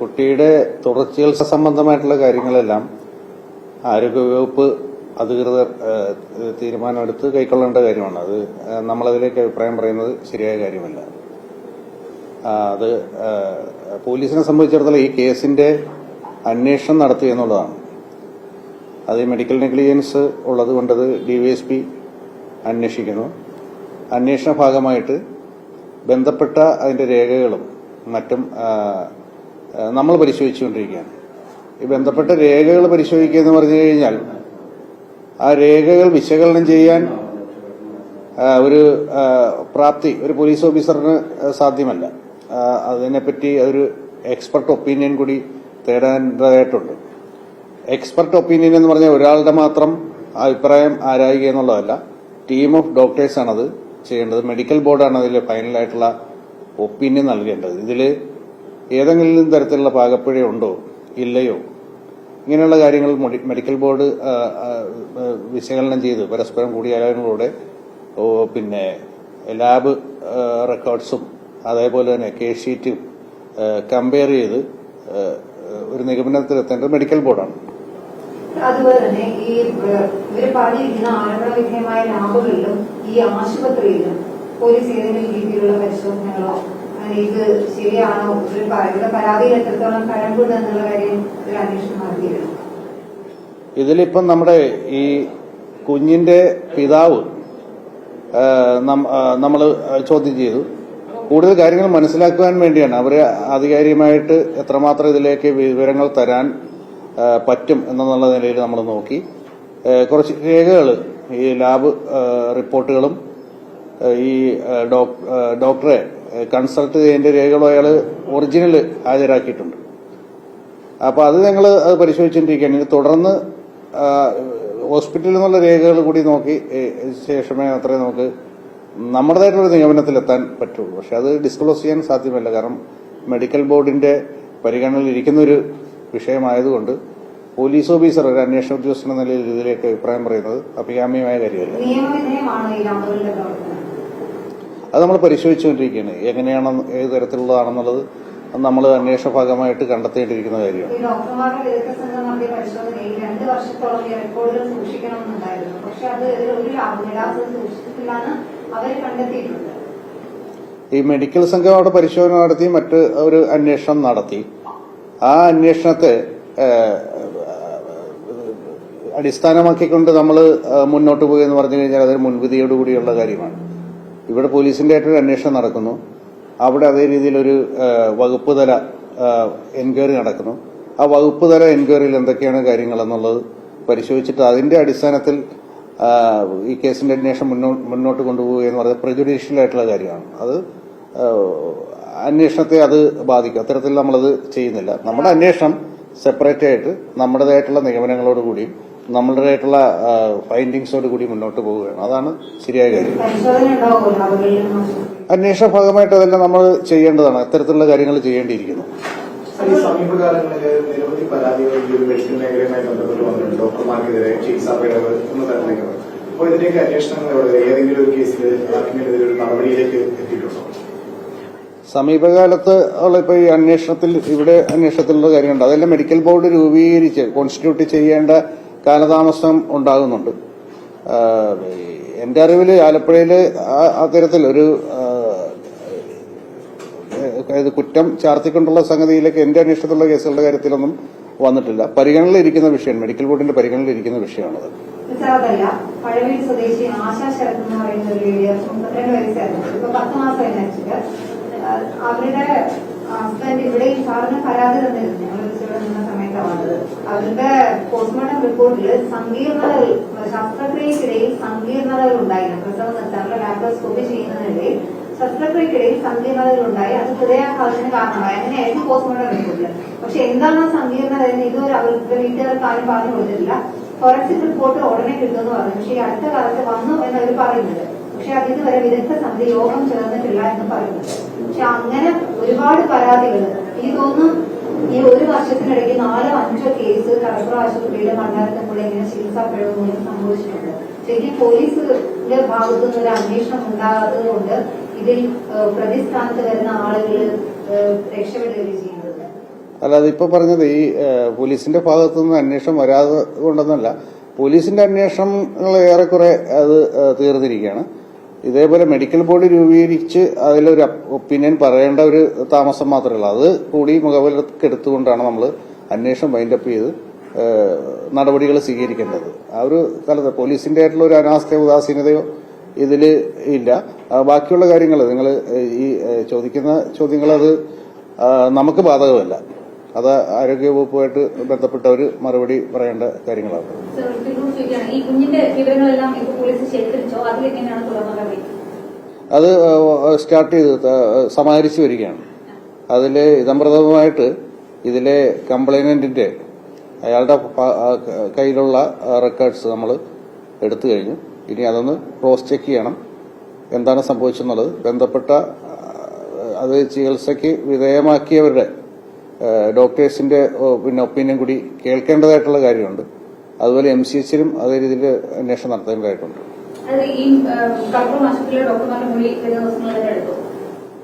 കുട്ടിയുടെ തുടർച്ചികിത്സ സംബന്ധമായിട്ടുള്ള കാര്യങ്ങളെല്ലാം ആരോഗ്യവകുപ്പ് അധികൃതർ തീരുമാനമെടുത്ത് കൈക്കൊള്ളേണ്ട കാര്യമാണ്. അത് നമ്മളതിലേക്ക് അഭിപ്രായം പറയുന്നത് ശരിയായ കാര്യമല്ല. അത് പോലീസിനെ സംബന്ധിച്ചിടത്തോളം ഈ കേസിന്റെ അന്വേഷണം നടത്തി എന്നുള്ളതാണ്. അത് മെഡിക്കൽ നെഗ്ലിജൻസ് ഉള്ളത് കൊണ്ടത് ഡിവൈഎസ്പി അന്വേഷിക്കുന്നു. അന്വേഷണ ഭാഗമായിട്ട് ബന്ധപ്പെട്ട അതിന്റെ രേഖകളും മറ്റും നമ്മൾ പരിശോധിച്ചുകൊണ്ടിരിക്കുകയാണ്. ഈ ബന്ധപ്പെട്ട രേഖകൾ പരിശോധിക്കുക എന്ന് പറഞ്ഞു കഴിഞ്ഞാൽ ആ രേഖകൾ വിശകലനം ചെയ്യാൻ ഒരു പ്രാപ്തി ഒരു പോലീസ് ഓഫീസറിന് സാധ്യമല്ല. അതിനെപ്പറ്റി ഒരു എക്സ്പെർട്ട് ഒപ്പീനിയൻ കൂടി തേടേണ്ടതായിട്ടുണ്ട്. എക്സ്പെർട്ട് ഒപ്പീനിയൻ എന്ന് പറഞ്ഞാൽ ഒരാളുടെ മാത്രം അഭിപ്രായം ആരായുക എന്നുള്ളതല്ല. ടീം ഓഫ് ഡോക്ടേഴ്സാണത് ചെയ്യേണ്ടത്. മെഡിക്കൽ ബോർഡാണ് അതിൽ ഫൈനലായിട്ടുള്ള ഒപ്പീനിയൻ നൽകേണ്ടത്. ഇതിൽ ഏതെങ്കിലും തരത്തിലുള്ള പാകപ്പിഴയുണ്ടോ ഇല്ലയോ? ഇങ്ങനെയുള്ള കാര്യങ്ങൾ മെഡിക്കൽ ബോർഡ് വിശകലനം ചെയ്ത് പരസ്പരം കൂടിയാലോചനകളോടെ പിന്നെ ലാബ് റെക്കോർഡ്സും അതേപോലെ തന്നെ കേസ് ഷീറ്റും കമ്പയർ ചെയ്ത് ഒരു നിഗമനത്തിലെത്തേണ്ടത് മെഡിക്കൽ ബോർഡാണ് അതുപോലെ തന്നെ ഈ ഈ ആശുപത്രിയിലും പോലീസ് ഏതെങ്കിലും രീതിയിലുള്ള പരിശോധനകളോ ഇത് ശരിയാണോ? ഒരു ഇവിടെ പരാതിയിൽ എത്രത്തോളം കഴമ്പുണ്ട് എന്നുള്ള കാര്യം ഒരു അന്വേഷണം നടത്തിയിരുന്നു ഇതിലിപ്പം നമ്മുടെ ഈ കുഞ്ഞിന്റെ പിതാവ് നമ്മൾ ചോദ്യം ചെയ്തു. കൂടുതൽ കാര്യങ്ങൾ മനസ്സിലാക്കുവാൻ വേണ്ടിയാണ് അവർ ആധികാരികമായിട്ട് എത്രമാത്രം ഇതിലേക്ക് വിവരങ്ങൾ തരാൻ പറ്റും എന്നുള്ള നിലയിൽ നമ്മൾ നോക്കി. കുറച്ച് രേഖകൾ ഈ ലാബ് റിപ്പോർട്ടുകളും ഈ ഡോക്ടറെ കൺസൾട്ട് ചെയ്തതിന്റെ രേഖകളും അയാൾ ഒറിജിനൽ ഹാജരാക്കിയിട്ടുണ്ട്. അപ്പോൾ അത് ഞങ്ങൾ അത് പരിശോധിച്ചുകൊണ്ടിരിക്കുകയാണ് ഇനി തുടർന്ന് ഹോസ്പിറ്റലിൽ നിന്നുള്ള രേഖകൾ കൂടി നോക്കി ശേഷമേ അത്രേ നമുക്ക് നമ്മുടേതായിട്ടുള്ള നിയമനത്തിലെത്താൻ പറ്റുള്ളൂ. പക്ഷെ അത് ഡിസ്ക്ലോസ് ചെയ്യാൻ സാധ്യമല്ല. കാരണം മെഡിക്കൽ ബോർഡിന്റെ പരിഗണനയിൽ ഇരിക്കുന്ന ഒരു വിഷയമായതുകൊണ്ട് പോലീസ് ഓഫീസർ ഒരു അന്വേഷണ ഉദ്യോഗസ്ഥൻ നിലയിൽ ഇതിലേക്ക് അഭിപ്രായം പറയുന്നത് അഭികാമ്യമായ കാര്യമല്ല നിയമവിധേയമാണോ ഈ ലാബുകളുടെ പ്രവർത്തനം അത് നമ്മൾ പരിശോധിച്ചുകൊണ്ടിരിക്കുകയാണ്. എങ്ങനെയാണ് ഏത് തരത്തിലുള്ളതാണെന്നുള്ളത് നമ്മൾ അന്വേഷണ ഭാഗമായിട്ട് കണ്ടെത്തേണ്ടിയിരിക്കുന്ന കാര്യമാണ്. ഈ മെഡിക്കൽ സംഘം അവിടെ പരിശോധന നടത്തി മറ്റ് ഒരു അന്വേഷണം നടത്തി. ആ അന്വേഷണത്തെ അടിസ്ഥാനമാക്കിക്കൊണ്ട് നമ്മൾ മുന്നോട്ട് പോയി എന്ന് പറഞ്ഞു കഴിഞ്ഞാൽ അതൊരു മുൻവിധിയോടുകൂടിയുള്ള കാര്യമാണ്. ഇവിടെ പോലീസിന്റെ ആയിട്ടൊരു അന്വേഷണം നടക്കുന്നു. അവിടെ അതേ രീതിയിലൊരു വകുപ്പ് തല എൻക്വയറി നടക്കുന്നു. ആ വകുപ്പ് തല എൻക്വയറിയിൽ എന്തൊക്കെയാണ് കാര്യങ്ങൾ എന്നുള്ളത് പരിശോധിച്ചിട്ട് അതിന്റെ അടിസ്ഥാനത്തിൽ ഈ കേസിന്റെ അന്വേഷണം മുന്നോ- മുന്നോട്ട് കൊണ്ടുപോവുക എന്ന് പറയുന്നത് പ്രജുഡീഷ്യൽ ആയിട്ടുള്ള കാര്യമാണ്. അത് അന്വേഷണത്തെ അത് ബാധിക്കും. അത്തരത്തിൽ നമ്മളത് ചെയ്യുന്നില്ല. നമ്മുടെ അന്വേഷണം സെപ്പറേറ്റ് ആയിട്ട് നമ്മുടേതായിട്ടുള്ള നിഗമനങ്ങളോട് കൂടിയും നമ്മുടേതായിട്ടുള്ള ഫൈൻഡിങ്സോട് കൂടി മുന്നോട്ട് പോവുകയാണ്. അതാണ് ശരിയായ കാര്യം. അന്വേഷണ ഭാഗമായിട്ട് അതെല്ലാം നമ്മൾ ചെയ്യേണ്ടതാണ്. അത്തരത്തിലുള്ള കാര്യങ്ങൾ ചെയ്യേണ്ടിയിരിക്കുന്നു. സമീപകാലങ്ങളിൽ നിരവധി പരാതികൾ ഈ ഒരു മെഡിക്കൽ മേഖലയുമായി ബന്ധപ്പെട്ട് വന്നിട്ടുണ്ട്. ഡോക്ടർമാർക്കെതിരെ ചികിത്സാ പിഴവ് എന്ന തരത്തിലേക്ക് അപ്പോൾ ഇതിലേക്ക് അന്വേഷണങ്ങൾ വരെ? ഏതെങ്കിലും ഒരു കേസിൽ ആർക്കെങ്കിലും ഒരു നടപടിയിലേക്ക് എത്തിയിട്ടുണ്ടോ? സമീപകാലത്ത് ഉള്ള ഇപ്പൊ ഈ അന്വേഷണത്തിൽ ഇവിടെ അന്വേഷണത്തിലുള്ള കാര്യമുണ്ട് അതെല്ലാം മെഡിക്കൽ ബോർഡ് രൂപീകരിച്ച് കോൺസ്റ്റിറ്റ്യൂട്ട് ചെയ്യേണ്ട കാലതാമസം ഉണ്ടാകുന്നുണ്ട്. എന്റെ അറിവിൽ ആലപ്പുഴയിൽ അത്തരത്തിൽ ഒരു അതായത് കുറ്റം ചാർത്തിക്കൊണ്ടുള്ള സംഗതിയിലേക്ക് എന്റെ അന്വേഷണത്തിലുള്ള കേസുകളുടെ കാര്യത്തിലൊന്നും വന്നിട്ടില്ല. പരിഗണനയിലിരിക്കുന്ന വിഷയം മെഡിക്കൽ ബോർഡിന്റെ പരിഗണനയിലിരിക്കുന്ന വിഷയമാണത്. സ്വദേശി ആശാ ശരത് എന്ന് പറയുന്ന ഒരു അവരുടെ ഹസ്ബൻഡ് ഇവിടെ ഈ സാറിന് പരാതി തന്നിരുന്നു. ഞങ്ങൾ ഇവിടെ നിന്ന സമയത്താണ് വന്നത് അവരുടെ പോസ്റ്റ്മോർട്ടം റിപ്പോർട്ടിൽ സങ്കീർണതകൾ ശസ്ത്രക്രിയക്കിടയിൽ സങ്കീർണതകൾ ഉണ്ടായിരുന്നു പ്രസവം നിർത്താനുള്ള ലാപ്രോസ്കോപ്പി ചെയ്യുന്നതിനിടയിൽ ശസ്ത്രക്രിയക്കിടയിൽ സങ്കീർണതകൾ ഉണ്ടായി. അത് ഹൃദയാഘാതത്തിന് കാരണമായി. അങ്ങനെയായിരുന്നു പോസ്റ്റ്മോർട്ടം റിപ്പോർട്ടിൽ പക്ഷെ എന്താണ് സങ്കീർണത എന്ന് ഇതുവരെ അവർക്ക് വീട്ടുകാർക്ക് ആരും പറഞ്ഞു കൊടുത്തിട്ടില്ല. ഫോറൻസിക് റിപ്പോർട്ട് ഉടനെ കിട്ടുമെന്ന് പറഞ്ഞു. പക്ഷേ ഈ അടുത്ത കാലത്ത് വന്നു എന്നവർ പറയുന്നത് പക്ഷെ അത് വരെ വിദഗ്ധ സമിതി യോഗം ചേർന്നിട്ടില്ല എന്ന് പറയുന്നത് പക്ഷെ അങ്ങനെ ഒരുപാട് പരാതികൾ എനിക്ക് തോന്നുന്നു ഈ ഒരു വർഷത്തിനിടയ്ക്ക് നാലോ അഞ്ചോ കേസ് കടപ്പുറ ആശുപത്രിയിലെ മണ്ഡലത്തിനുള്ളിൽ ഇങ്ങനെ ചികിത്സാ പിഴവ് സംഭവിച്ചിട്ടുണ്ട്. ശരിക്കും പോലീസിന്റെ ഭാഗത്തു നിന്ന് ഒരു അന്വേഷണം ഉണ്ടാകാത്തത് കൊണ്ട് ഇതിൽ പ്രതിസ്ഥാനത്ത് വരുന്ന ആളുകൾ രക്ഷപ്പെടുകയും ചെയ്യുന്നത്. അല്ലാതെ ഇപ്പൊ പറഞ്ഞത് ഈ പോലീസിന്റെ ഭാഗത്തുനിന്ന് അന്വേഷണം വരാതെ കൊണ്ടെന്നല്ല പോലീസിന്റെ അന്വേഷണങ്ങൾ ഏറെക്കുറെ അത് തീർന്നിരിക്കുകയാണ്. ഇതേപോലെ മെഡിക്കൽ ബോർഡ് രൂപീകരിച്ച് അതിലൊരു ഒപ്പീനിയൻ പറയേണ്ട ഒരു താമസം മാത്രമല്ല അത് കൂടി മുഖവിലക്കെടുത്തുകൊണ്ടാണ് നമ്മൾ അന്വേഷണം വൈൻഡപ്പ് ചെയ്ത് നടപടികൾ സ്വീകരിക്കേണ്ടത്. ആ ഒരു കാലത്ത് പോലീസിന്റെ ആയിട്ടുള്ള ഒരു അനാസ്ഥയോ ഉദാസീനതയോ ഇതിൽ ഇല്ല. ബാക്കിയുള്ള കാര്യങ്ങൾ നിങ്ങൾ ഈ ചോദിക്കുന്ന ചോദ്യങ്ങൾ അത് നമുക്ക് ബാധകമല്ല. അത് ആരോഗ്യവകുപ്പുമായിട്ട് ബന്ധപ്പെട്ടവർ മറുപടി പറയേണ്ട കാര്യങ്ങളാണ്. അത് സ്റ്റാർട്ട് ചെയ്ത് സമാഹരിച്ചു വരികയാണ്. അതിൽ ഇതംപ്രഥമമായിട്ട് ഇതിലെ കംപ്ലൈനന്റിന്റെ അയാളുടെ കയ്യിലുള്ള റെക്കോർഡ്സ് നമ്മൾ എടുത്തു കഴിഞ്ഞു. ഇനി അതൊന്ന് ക്രോസ് ചെക്ക് ചെയ്യണം. എന്താണ് സംഭവിച്ചെന്നുള്ളത്. ബന്ധപ്പെട്ട അത് ചികിത്സയ്ക്ക് വിധേയമാക്കിയവരുടെ ഡോക്ടേഴ്സിന്റെ പിന്നെ ഒപ്പീനിയൻ കൂടി കേൾക്കേണ്ടതായിട്ടുള്ള കാര്യമുണ്ട്. അതുപോലെ എം സി എച്ചിലും അതേ രീതിയിൽ അന്വേഷണം നടത്തേണ്ടതായിട്ടുണ്ട്.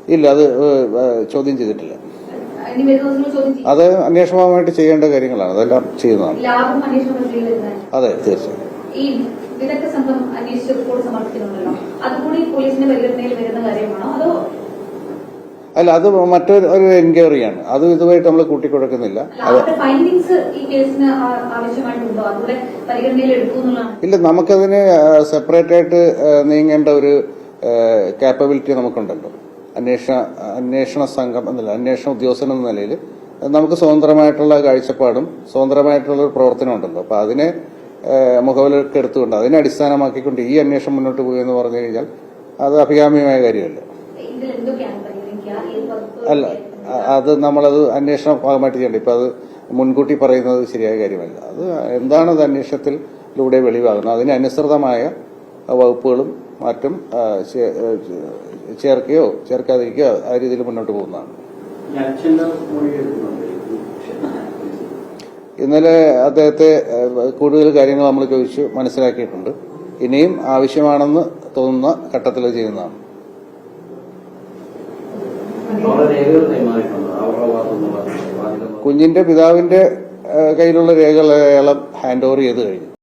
ഇല്ല അത് ചോദ്യം ചെയ്തിട്ടില്ല. അത് അന്വേഷണമായിട്ട് ചെയ്യേണ്ട കാര്യങ്ങളാണ്. അതെല്ലാം ചെയ്യുന്നതാണ്. അതെ തീർച്ചയായും. ഈ വിദഗ്ധ സംഘം അന്വേഷിച്ച് റിപ്പോർട്ട് സമർപ്പിക്കുന്നുണ്ടല്ലോ. അതുകൂടി പോലീസിന്റെ പരിഗണനയിൽ വരുന്ന കാര്യമാണോ? അതോ അല്ല അത് മറ്റൊരു ഒരു എൻക്വയറിയാണ് അത് ഇതുമായിട്ട് നമ്മൾ കൂട്ടിക്കൊടുക്കുന്നില്ല. ഇല്ല നമുക്കതിന് സെപ്പറേറ്റ് ആയിട്ട് നീങ്ങേണ്ട ഒരു കാപ്പബിലിറ്റി നമുക്കുണ്ടല്ലോ. അന്വേഷണ അന്വേഷണ സംഘം എന്നല്ല അന്വേഷണ ഉദ്യോഗസ്ഥൻ എന്ന നിലയിൽ നമുക്ക് സ്വതന്ത്രമായിട്ടുള്ള കാഴ്ചപ്പാടും സ്വതന്ത്രമായിട്ടുള്ള ഒരു പ്രവർത്തനം ഉണ്ടല്ലോ. അപ്പൊ അതിനെ മുഖവിലേക്ക് എടുത്തുകൊണ്ട് അതിനെ അടിസ്ഥാനമാക്കിക്കൊണ്ട് ഈ അന്വേഷണം മുന്നോട്ട് പോയി എന്ന് പറഞ്ഞു കഴിഞ്ഞാൽ അത് അഭികാമ്യമായ കാര്യമല്ല ഇതിൽ എന്തൊക്കെയാണ് പരിഗണിക്കുക ഏത് വകുപ്പ് അല്ല അത് നമ്മളത് അന്വേഷണ ഭാഗമായിട്ട് ചെയ്യണ്ട. ഇപ്പൊ അത് മുൻകൂട്ടി പറയുന്നത് ശരിയായ കാര്യമല്ല. അത് എന്താണ് അത് അന്വേഷണത്തിലൂടെ വെളിവാകുന്നത്? അതിനനുസൃതമായ വകുപ്പുകളും മറ്റും ചേർക്കുകയോ ചേർക്കാതിരിക്കുകയോ ആ രീതിയിൽ മുന്നോട്ട് പോകുന്നതാണ്. ഇന്നലെ അദ്ദേഹത്തെ കൂടുതൽ കാര്യങ്ങൾ നമ്മൾ ചോദിച്ചു മനസ്സിലാക്കിയിട്ടുണ്ട്. ഇനിയും ആവശ്യമാണെന്ന് തോന്നുന്ന ഘട്ടത്തിൽ ചെയ്യുന്നതാണ് അവരുടെ രേഖകൾ കൈമാറിയിട്ടുണ്ട് അവരുടെ ഭാഗത്തുനിന്നുള്ള ബാധിക്കുന്ന കുഞ്ഞിന്റെ പിതാവിന്റെ കയ്യിലുള്ള രേഖകൾ അയാളെ ഹാൻഡ് ഓവർ ചെയ്ത് കഴിഞ്ഞു.